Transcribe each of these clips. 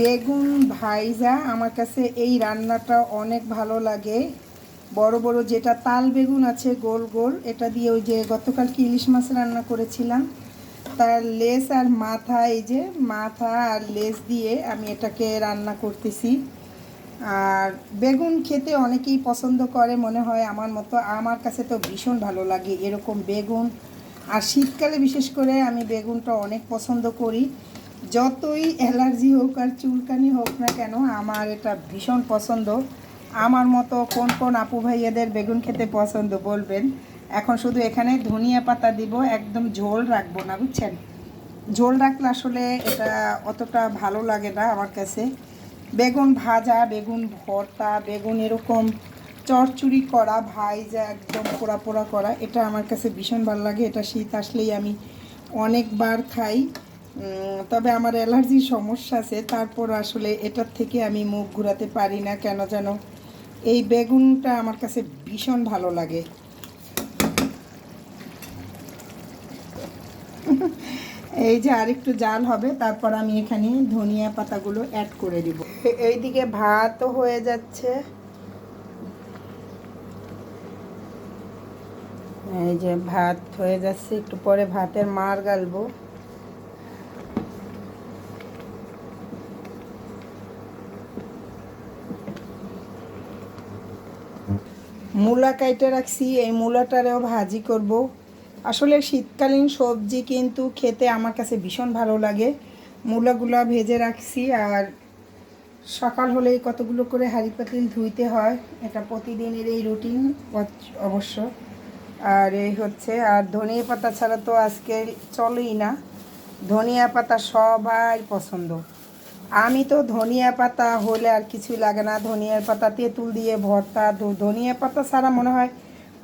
বেগুন ভাইজা, আমার কাছে এই রান্নাটা অনেক ভালো লাগে। বড় বড় যেটা তাল বেগুন আছে গোল গোল, এটা দিয়ে ওই যে গতকাল কি ইলিশ মাছ রান্না করেছিলাম। তার লেস আর মাথা, এই যে মাথা আর লেস দিয়ে আমি এটাকে রান্না করতেছি। আর বেগুন খেতে অনেকেই পছন্দ করে, মনে হয় আমার মতো, আমার কাছে তো ভীষণ ভালো লাগে এরকম বেগুন। আর শীতকালে বিশেষ করে আমি বেগুনটা অনেক পছন্দ করি। যতই অ্যালার্জি হোক আর চুলকানি হোক না কেন, আমার এটা ভীষণ পছন্দ। আমার মতো কোন কোন আপু ভাইয়াদের বেগুন খেতে পছন্দ বলবেন? এখন শুধু এখানে ধনিয়া পাতা দিব, একদম ঝোল রাখব না, বুঝছেন? ঝোল রাখলে আসলে এটা অতটা ভালো লাগে না আমার কাছে। বেগুন ভাজা, বেগুন ভর্তা, বেগুন এরকম চড়চুড়ি করা, ভাইজা একদম পোড়া পোড়া করা, এটা আমার কাছে ভীষণ ভালো লাগে। এটা শীত আসলেই আমি অনেকবার খাই। তবে আমার অ্যালার্জির সমস্যা আছে তারপর আসলে এটার থেকে আমি মুখ ঘুরাতে পারি না, কেন যেন এই বেগুনটা আমার কাছে ভীষণ ভালো লাগে। এই যে আরেকটু জাল হবে, তারপর আমি এখানে ধনিয়া পাতাগুলো অ্যাড করে দিব। এইদিকে ভাতও হয়ে যাচ্ছে। এই যে ভাত হয়ে যাচ্ছে, একটু পরে ভাতের মার গালবো। মূলা কাইটে রাখছি, এই মূলাটারেও ভাজি করব। আসলে শীতকালীন সবজি কিন্তু খেতে আমার কাছে ভীষণ ভালো লাগে। মূলাগুলা ভেজে রাখছি আর সকাল হলেই কতগুলো করে হাঁড়ি পাতিল ধুইতে হয়, এটা প্রতিদিনের এই রুটিন অবশ্য। আর এই হচ্ছে, আর ধনিয়া পাতা ছাড়া তো আজকে চলেই না। ধনিয়া পাতা সবাই পছন্দ। আমি তো ধনিয়া পাতা হলে আর কিছু লাগে না। ধনিয়ার পাতা, তেঁতুল দিয়ে ভর্তা ধনিয়া পাতা ছাড়া মনে হয়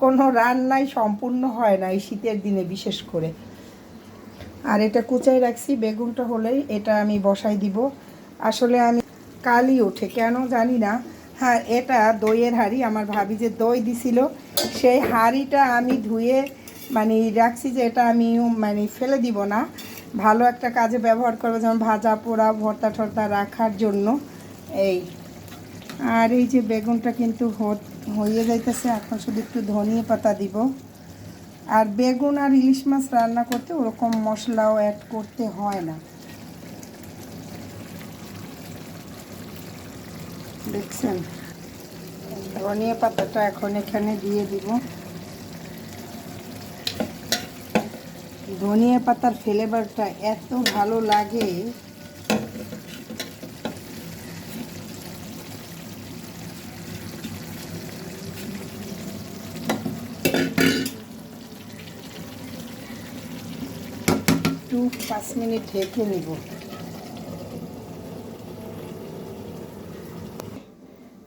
কোনো রান্নাই সম্পূর্ণ হয় না এই শীতের দিনে বিশেষ করে। আর এটা কুচাই রাখছি, বেগুনটা হলেই এটা আমি বসাই দিব। আসলে আমি কালই ওঠে, কেন জানি না। হ্যাঁ এটা দইয়ের হাঁড়ি, আমার ভাবি যে দই দিছিল, সেই হাঁড়িটা আমি ধুয়ে মানে রাখছি যে এটা আমি মানে ফেলে দিব না। ভালো একটা কাজে ব্যবহার করব, যেমন ভাজা পোড়া, ভর্তা টর্তা রাখার জন্য। এই। আর এই যে বেগুনটা কিন্তু হয়ে যাইতেছে, এখন শুধু একটু ধনিয়া পাতা দিব। আর বেগুন আর ইলিশ মাছ রান্না করতে ওরকম মশলাও অ্যাড করতে হয় না। দেখছেন? ধনিয়া পাতাটা এখন এখানে দিয়ে দিব। ধনিয়া পাতার ফ্লেভারটা এত ভালো লাগে। একটু পাঁচ মিনিট ঢেকে নিব।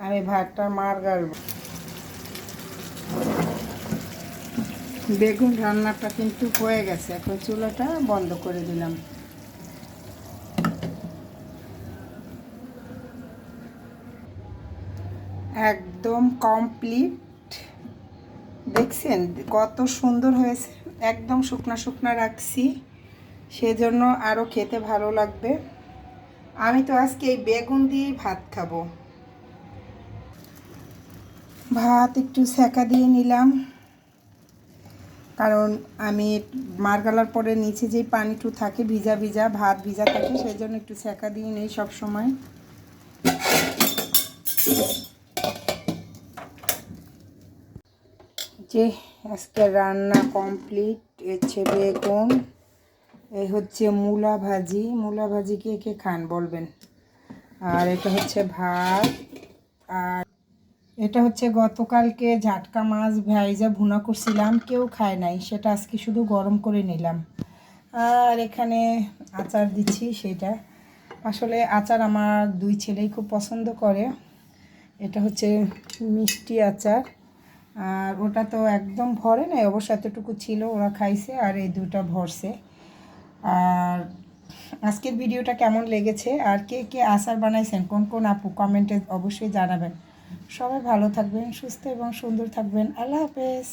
আমি ভাতটা মার গাড়ব। বেগুন রান্নাটা কিন্তু হয়ে গেছে। এখন চুলাটা বন্ধ করে দিলাম। একদম কমপ্লিট। দেখছেন কত সুন্দর হয়েছে। একদম শুকনা শুকনা রাখছি। সেজন্য আরও খেতে ভালো লাগবে। আমি তো আজকে এই বেগুন দিয়েই ভাত খাব। ভাত একটু সেকা দিয়ে নিলাম। কারণ আমি মারগালার পরে নিচে যেই পানি পানিটু থাকে, ভিজা ভিজা, ভাত ভিজা থাকে, সেই জন্য একটু সেকা দিয়ে নেই সব সময়। যে আজকে রান্না কমপ্লিট হচ্ছে বেগুন এই হচ্ছে মূলা ভাজি। মূলা ভাজি কে কে খান বলবেন? আর এটা হচ্ছে ভাত, আর এটা হচ্ছে গতকালকে ঝাটকা মাছ ভাইজা ভুনা করছিলাম, কেউ খায় নাই, সেটা আজকে শুধু গরম করে নিলাম। আর এখানে আচার দিচ্ছি সেটা। আসলে আচার আমার দুই ছেলেই খুব পছন্দ করে। এটা হচ্ছে মিষ্টি আচার। আর ওটা তো একদম ভরে নাই, অবশ্য এতটুকু ছিল, ওরা খাইছে আর এই দুটা ভরছে। আর আজকের ভিডিওটা কেমন লেগেছে, আর কে কে আচার বানাইছেন, কোন কোন আপু কমেন্টে অবশ্যই জানাবেন। সবাই ভালো থাকবেন সুস্থ এবং সুন্দর থাকবেন। আল্লাহ হাফেজ।